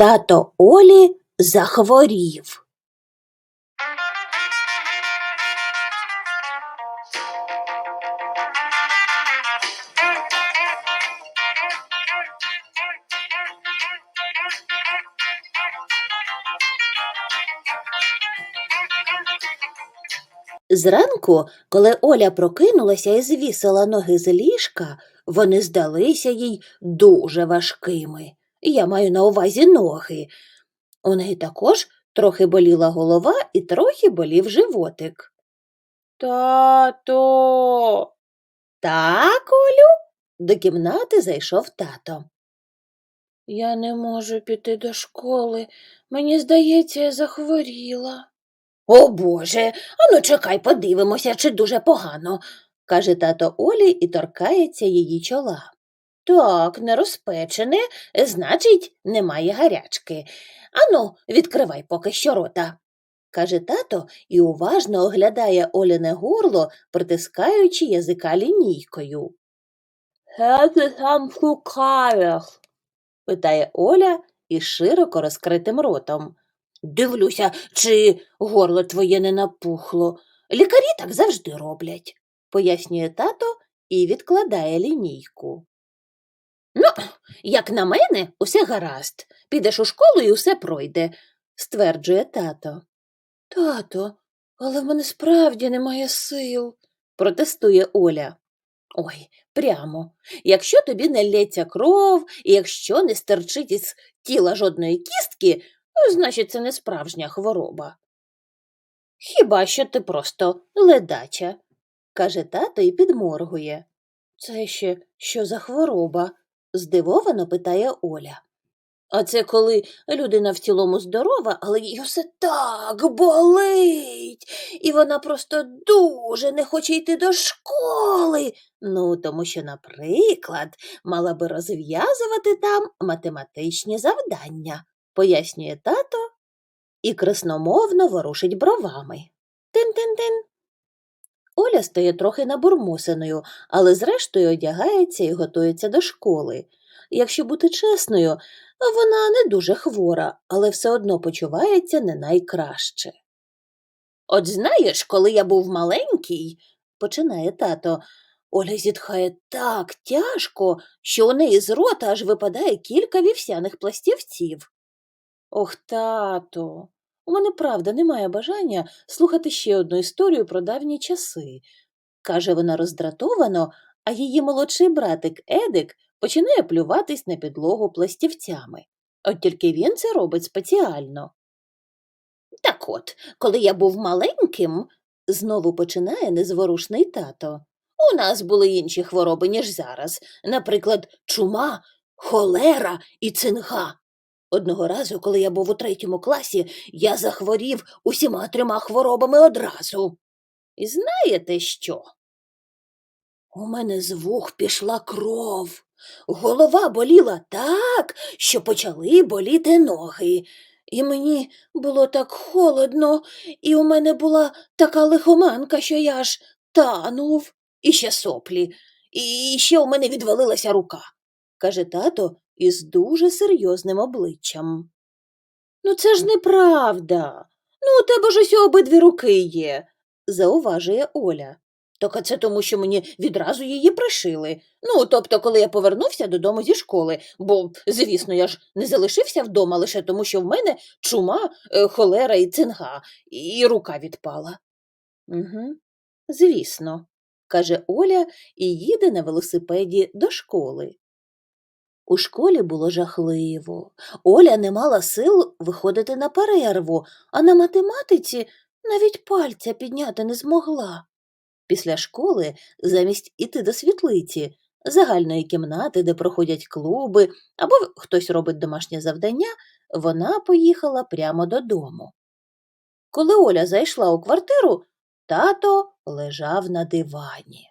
Тато Олі захворів. Зранку, коли Оля прокинулася і звісила ноги з ліжка, вони здалися їй дуже важкими. Я маю на увазі ноги. У неї також трохи боліла голова і трохи болів животик. Тато. Так, Олю? До кімнати зайшов тато. Я не можу піти до школи. Мені здається, я захворіла. О Боже, ану чекай, подивимося, чи дуже погано, каже тато Олі і торкається її чола. Так, не розпечене, значить, немає гарячки. Ану, відкривай поки що рота, каже тато і уважно оглядає Оляне горло, притискаючи язика лінійкою. Що ти там шукаєш? питає Оля із широко розкритим ротом. Дивлюся, чи горло твоє не напухло. Лікарі так завжди роблять, пояснює тато і відкладає лінійку. Ну, як на мене, усе гаразд. Підеш у школу і усе пройде, стверджує тато. Тато, але в мене справді немає сил, протестує Оля. Ой, прямо. Якщо тобі не лється кров, і якщо не стерчить із тіла жодної кістки, значить, це не справжня хвороба. Хіба що ти просто ледача, каже тато і підморгує. Це ще що за хвороба? Здивовано питає Оля. А це коли людина в цілому здорова, але їй усе так болить, і вона просто дуже не хоче йти до школи. Ну, тому що, наприклад, мала би розв'язувати там математичні завдання, пояснює тато і красномовно ворушить бровами. Тин-тин-тин. Оля стає трохи набурмосеною, але зрештою одягається і готується до школи. Якщо бути чесною, вона не дуже хвора, але все одно почувається не найкраще. От знаєш, коли я був маленький, починає тато, Оля зітхає так тяжко, що у неї з рота аж випадає кілька вівсяних пластівців. Ох, тато, у мене правда немає бажання слухати ще одну історію про давні часи, каже вона роздратовано, а її молодший братик Едик починає плюватись на підлогу пластівцями. От тільки він це робить спеціально. Так от, коли я був маленьким, знову починає незворушний тато. У нас були інші хвороби, ніж зараз, наприклад, чума, холера і цинга. Одного разу, коли я був у третьому класі, я захворів усіма трьома хворобами одразу. І знаєте що? У мене з вух пішла кров. Голова боліла так, що почали боліти ноги. І мені було так холодно, і у мене була така лихоманка, що я аж танув, і ще соплі, і ще у мене відвалилася рука, каже тато із дуже серйозним обличчям. Ну, це ж неправда. Ну, у тебе ж усі обидві руки є, зауважує Оля. Так а це тому, що мені відразу її пришили. Ну, тобто, коли я повернувся додому зі школи, бо, звісно, я ж не залишився вдома лише тому, що в мене чума, е, холера і цинга, і рука відпала. Угу, Звісно, каже Оля і їде на велосипеді до школи. У школі було жахливо. Оля не мала сил виходити на перерву, а на математиці навіть пальця підняти не змогла. Після школи, замість іти до світлиці, загальної кімнати, де проходять клуби, або хтось робить домашнє завдання, вона поїхала прямо додому. Коли Оля зайшла у квартиру, тато лежав на дивані.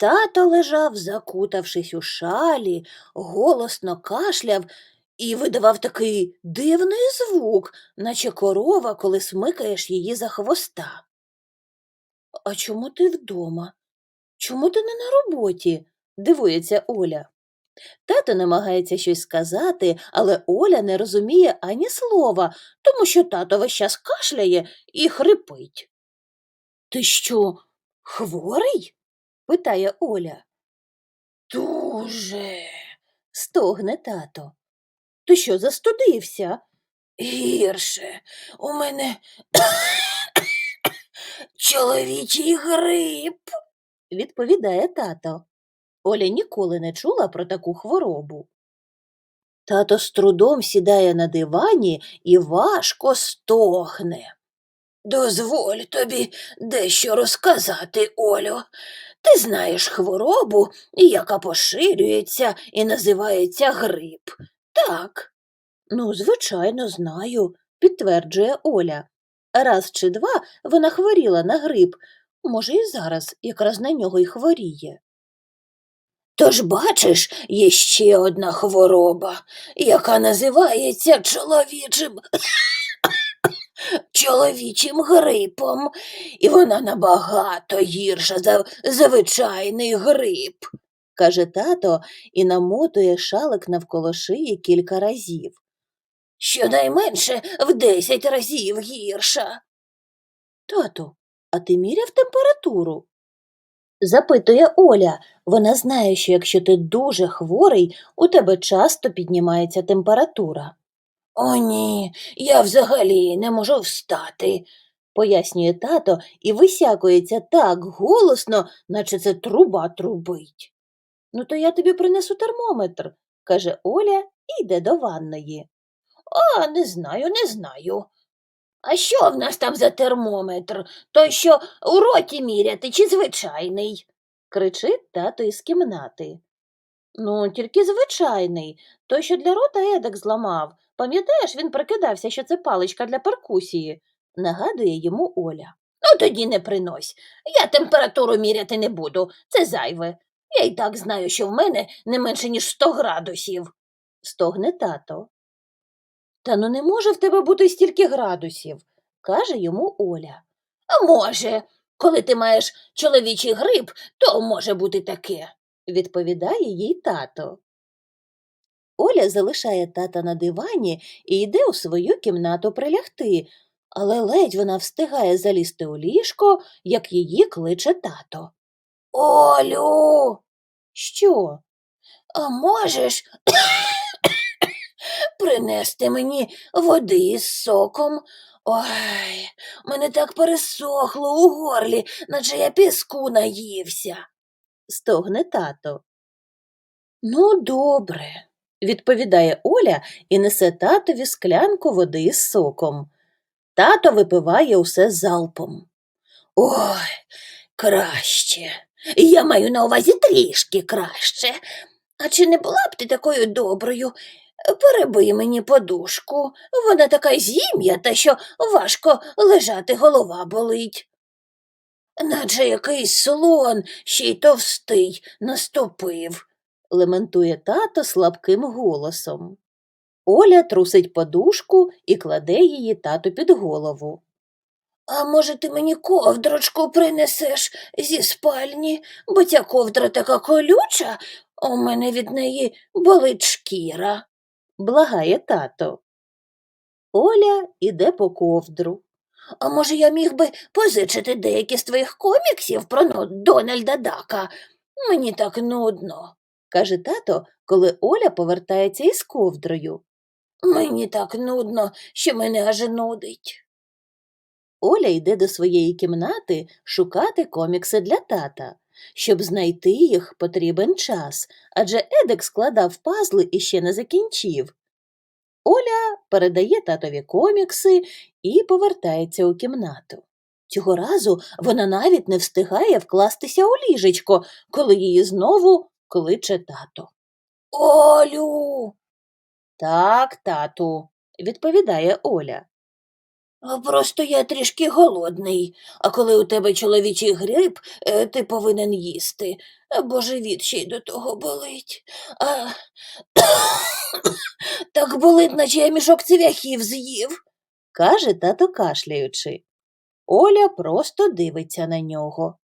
Тато лежав, закутавшись у шалі, голосно кашляв і видавав такий дивний звук, наче корова, коли смикаєш її за хвоста. А чому ти вдома? Чому ти не на роботі? дивується Оля. Тато намагається щось сказати, але Оля не розуміє ані слова, тому що тато весь час кашляє і хрипить. Ти що, хворий? Питає Оля. Дуже, стогне тато. Ти що, застудився? Гірше, у мене чоловічий грип, відповідає тато. Оля ніколи не чула про таку хворобу. Тато з трудом сідає на дивані і важко стогне. Дозволь тобі дещо розказати, Олю. Ти знаєш хворобу, яка поширюється і називається грип. Так. Ну, звичайно, знаю, підтверджує Оля. Раз чи два вона хворіла на грип, може, і зараз якраз на нього й хворіє. Тож, бачиш, є ще одна хвороба, яка називається чоловічим чоловічим грипом, і вона набагато гірша за звичайний грип, каже тато і намотує шалик навколо шиї кілька разів. Щонайменше в десять разів гірша. Тату, а ти міряв температуру? Запитує Оля. Вона знає, що якщо ти дуже хворий, у тебе часто піднімається температура. О, ні, я взагалі не можу встати, пояснює тато і висякується так голосно, наче це труба трубить. Ну, то я тобі принесу термометр, каже Оля і йде до ванної. А, не знаю, не знаю. А що в нас там за термометр? Той, що у роті міряти, чи звичайний? кричить тато із кімнати. Ну, тільки звичайний, той, що для рота едик зламав. Пам'ятаєш, він прикидався, що це паличка для перкусії, нагадує йому Оля. Ну, тоді не принось. Я температуру міряти не буду, це зайве. Я й так знаю, що в мене не менше, ніж сто градусів, стогне тато. Та ну не може в тебе бути стільки градусів, каже йому Оля. А може, коли ти маєш чоловічий гриб, то може бути таке, відповідає їй тато. Оля залишає тата на дивані і йде у свою кімнату прилягти, але ледь вона встигає залізти у ліжко, як її кличе тато. Олю. Що? А можеш принести мені води з соком? Ой, мене так пересохло у горлі, наче я піску наївся, стогне тато. Ну, добре, відповідає Оля і несе татові склянку води з соком. Тато випиває усе залпом. Ой, краще. Я маю на увазі трішки краще. А чи не була б ти такою доброю? Перебий мені подушку. Вона така зім'ята, що важко лежати голова болить. Наче якийсь слон, ще й товстий, наступив, лементує тато слабким голосом. Оля трусить подушку і кладе її тату під голову. А може, ти мені ковдрочку принесеш зі спальні, бо ця ковдра така колюча, у мене від неї болить шкіра, благає тато. Оля іде по ковдру. А може, я міг би позичити деякі з твоїх коміксів про Дональда Дака? Мені так нудно, каже тато, коли Оля повертається із ковдрою. Мені так нудно, що мене аж нудить. Оля йде до своєї кімнати шукати комікси для тата. Щоб знайти їх, потрібен час, адже Едик складав пазли і ще не закінчив. Оля передає татові комікси і повертається у кімнату. Цього разу вона навіть не встигає вкластися у ліжечко, коли її знову кличе тато. Олю. Так, тату, відповідає Оля. Просто я трішки голодний, а коли у тебе чоловічий грип, е, ти повинен їсти. Бо живіт ще й до того болить. А... так болить, наче я мішок цвяхів з'їв, каже тато кашляючи. Оля просто дивиться на нього.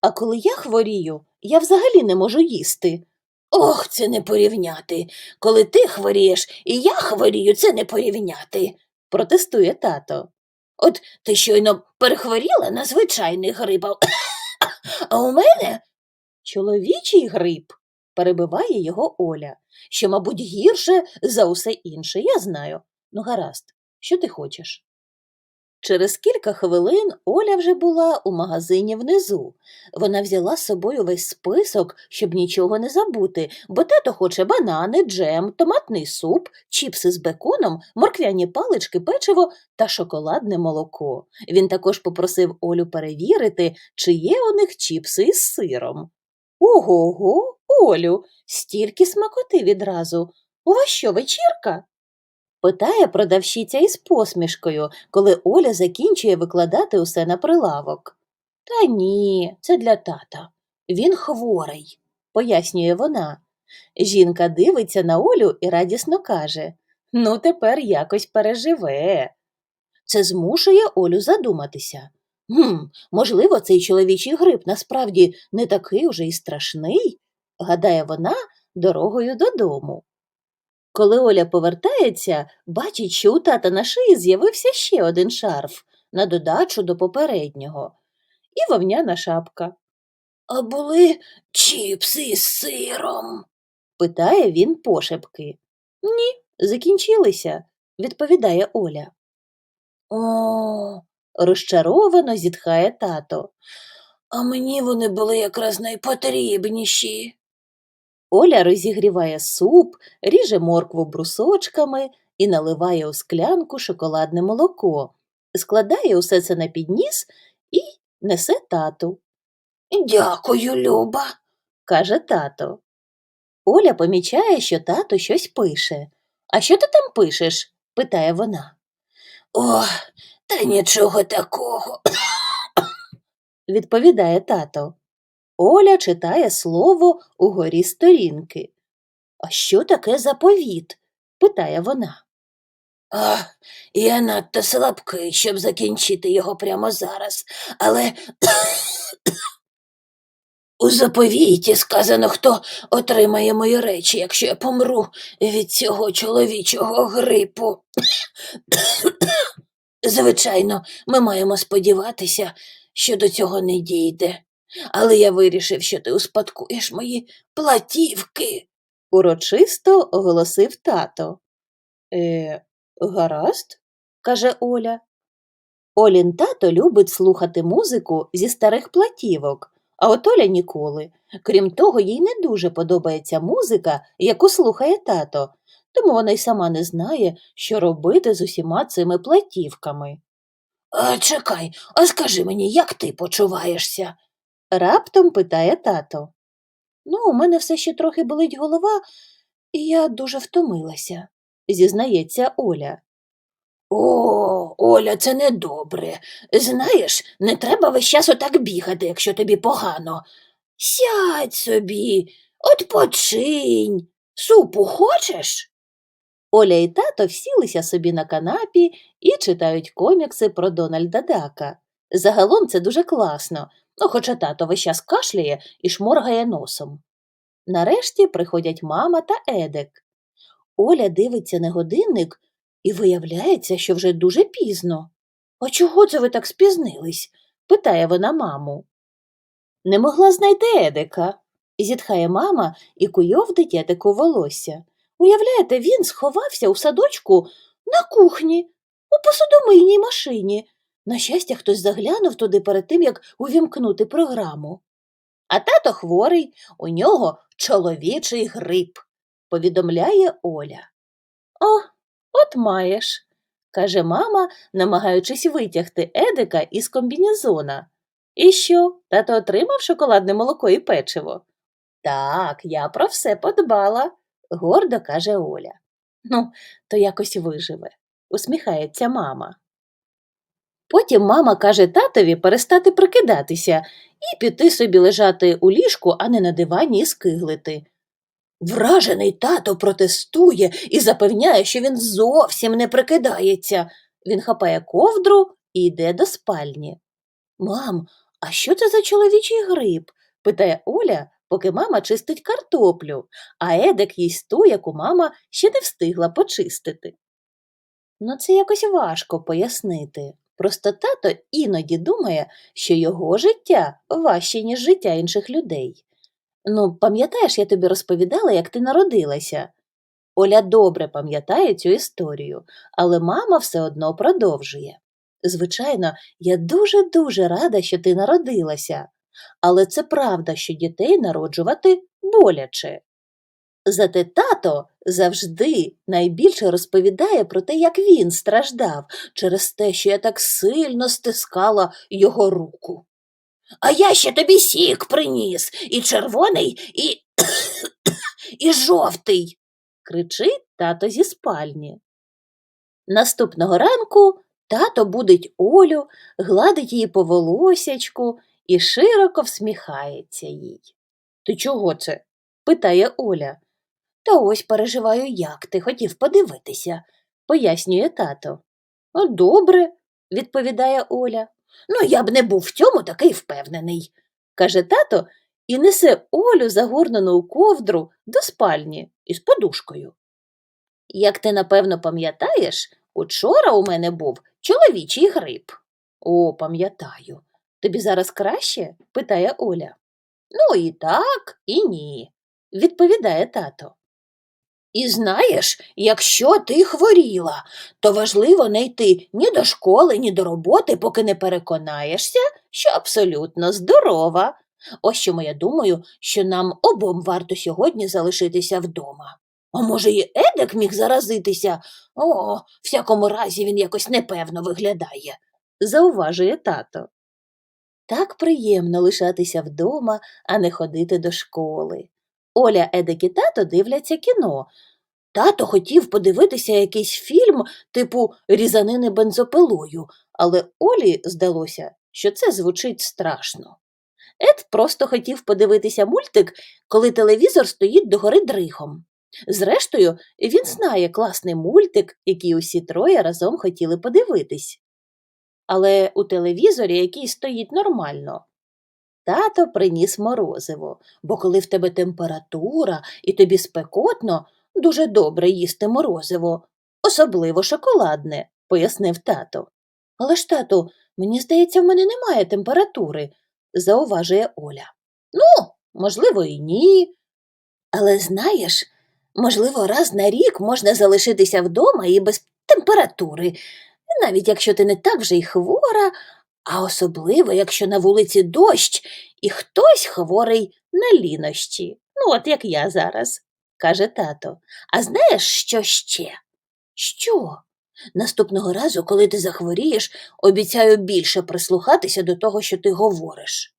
А коли я хворію, я взагалі не можу їсти. Ох, це не порівняти. Коли ти хворієш і я хворію, це не порівняти, протестує тато. От ти щойно перехворіла на звичайний грип, а- у мене чоловічий грип, перебиває його Оля, що, мабуть, гірше за усе інше, я знаю. Ну, гаразд, що ти хочеш? Через кілька хвилин Оля вже була у магазині внизу. Вона взяла з собою весь список, щоб нічого не забути, бо тато хоче банани, джем, томатний суп, чіпси з беконом, морквяні палички, печиво та шоколадне молоко. Він також попросив Олю перевірити, чи є у них чіпси із сиром. Ого-го, Олю, стільки смакоти відразу. У вас що, вечірка? Питає продавщиця із посмішкою, коли Оля закінчує викладати усе на прилавок. Та ні, це для тата. Він хворий, пояснює вона. Жінка дивиться на Олю і радісно каже Ну, тепер якось переживе. Це змушує Олю задуматися. Гм, можливо, цей чоловічий грип насправді не такий уже й страшний, гадає вона дорогою додому. Коли Оля повертається, бачить, що у тата на шиї з'явився ще один шарф на додачу до попереднього, і вовняна шапка. А були чіпси з сиром? питає він пошепки. Ні, закінчилися, відповідає Оля. О, розчаровано зітхає тато. А мені вони були якраз найпотрібніші. Оля розігріває суп, ріже моркву брусочками і наливає у склянку шоколадне молоко, складає усе це на підніс і несе тату. Дякую, Люба, каже тато. Оля помічає, що тато щось пише. А що ти там пишеш? питає вона. О, та нічого такого, відповідає тато. Оля читає слово угорі сторінки. А що таке заповіт? питає вона. А, я надто слабкий, щоб закінчити його прямо зараз, але у заповіті сказано, хто отримає мої речі, якщо я помру від цього чоловічого грипу. Звичайно, ми маємо сподіватися, що до цього не дійде. Але я вирішив, що ти успадкуєш мої платівки, урочисто оголосив тато. Е, гаразд, каже Оля. Олін тато любить слухати музику зі старих платівок, а от Оля ніколи. Крім того, їй не дуже подобається музика, яку слухає тато, тому вона й сама не знає, що робити з усіма цими платівками. А, чекай, а скажи мені, як ти почуваєшся? Раптом питає тато. Ну, у мене все ще трохи болить голова, і я дуже втомилася, зізнається Оля. О, Оля, це недобре. Знаєш, не треба весь час отак бігати, якщо тобі погано. Сядь собі, odpoczynь. Супу хочеш? Оля і тато всілися собі на канапі і читають комікси про Дональда Дака. Загалом це дуже класно, ну, хоча тато весь час кашляє і шморгає носом. Нарешті приходять мама та Едик. Оля дивиться на годинник і виявляється, що вже дуже пізно. А чого це ви так спізнились? питає вона маму. Не могла знайти Едика, зітхає мама і куйовдить Едику волосся. Уявляєте, він сховався у садочку на кухні, у посудомийній машині. На щастя, хтось заглянув туди перед тим, як увімкнути програму. А тато хворий, у нього чоловічий грип, повідомляє Оля. О, от маєш, каже мама, намагаючись витягти Едика із комбінезона. І що, тато отримав шоколадне молоко і печиво? Так, я про все подбала, гордо каже Оля. Ну, то якось виживе, усміхається мама. Потім мама каже татові перестати прикидатися і піти собі лежати у ліжку, а не на дивані і скиглити. Вражений тато протестує і запевняє, що він зовсім не прикидається. Він хапає ковдру і йде до спальні. Мам, а що це за чоловічий гриб? питає Оля, поки мама чистить картоплю, а Едик їсть ту, яку мама ще не встигла почистити. Ну, це якось важко пояснити. Просто тато іноді думає, що його життя важче, ніж життя інших людей. Ну, пам'ятаєш, я тобі розповідала, як ти народилася. Оля добре пам'ятає цю історію, але мама все одно продовжує. Звичайно, я дуже-дуже рада, що ти народилася, але це правда, що дітей народжувати боляче. Зате тато завжди найбільше розповідає про те, як він страждав через те, що я так сильно стискала його руку. А я ще тобі сік приніс, і червоний, і, і жовтий, кричить тато зі спальні. Наступного ранку тато будить Олю, гладить її по волосячку і широко всміхається їй. Ти чого це? питає Оля. Та ось переживаю, як ти хотів подивитися, пояснює тато. Добре, відповідає Оля. Ну, я б не був в цьому такий впевнений, каже тато і несе Олю, загорнену у ковдру, до спальні із подушкою. Як ти напевно пам'ятаєш, учора у мене був чоловічий гриб. О, пам'ятаю. Тобі зараз краще? питає Оля. Ну, і так, і ні, відповідає тато. І знаєш, якщо ти хворіла, то важливо не йти ні до школи, ні до роботи, поки не переконаєшся, що абсолютно здорова. Ось чому я думаю, що нам обом варто сьогодні залишитися вдома. А може, і Едик міг заразитися? О, всякому разі він якось непевно виглядає, зауважує тато. Так приємно лишатися вдома, а не ходити до школи. Оля, Едик і тато дивляться кіно. Тато хотів подивитися якийсь фільм типу різанини бензопилою, але Олі здалося, що це звучить страшно. Ед просто хотів подивитися мультик, коли телевізор стоїть догори дрихом. Зрештою, він знає класний мультик, який усі троє разом хотіли подивитись. Але у телевізорі, який стоїть нормально, тато приніс морозиво, бо коли в тебе температура і тобі спекотно, дуже добре їсти морозиво, особливо шоколадне, пояснив тато. Але ж, тату, мені здається, в мене немає температури, зауважує Оля. Ну, можливо, і ні. Але знаєш, можливо, раз на рік можна залишитися вдома і без температури, навіть якщо ти не так вже й хвора, а особливо, якщо на вулиці дощ і хтось хворий на лінощі. Ну, от як я зараз, каже тато. А знаєш, що ще? Що? Наступного разу, коли ти захворієш, обіцяю більше прислухатися до того, що ти говориш.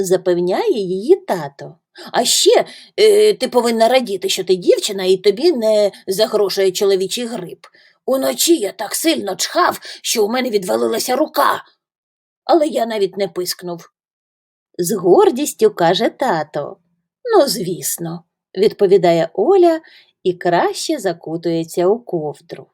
Запевняє її тато. А ще е, ти повинна радіти, що ти дівчина і тобі не загрожує чоловічий грип. Уночі я так сильно чхав, що у мене відвалилася рука. Але я навіть не пискнув. З гордістю каже тато. Ну, звісно, відповідає Оля і краще закутується у ковдру.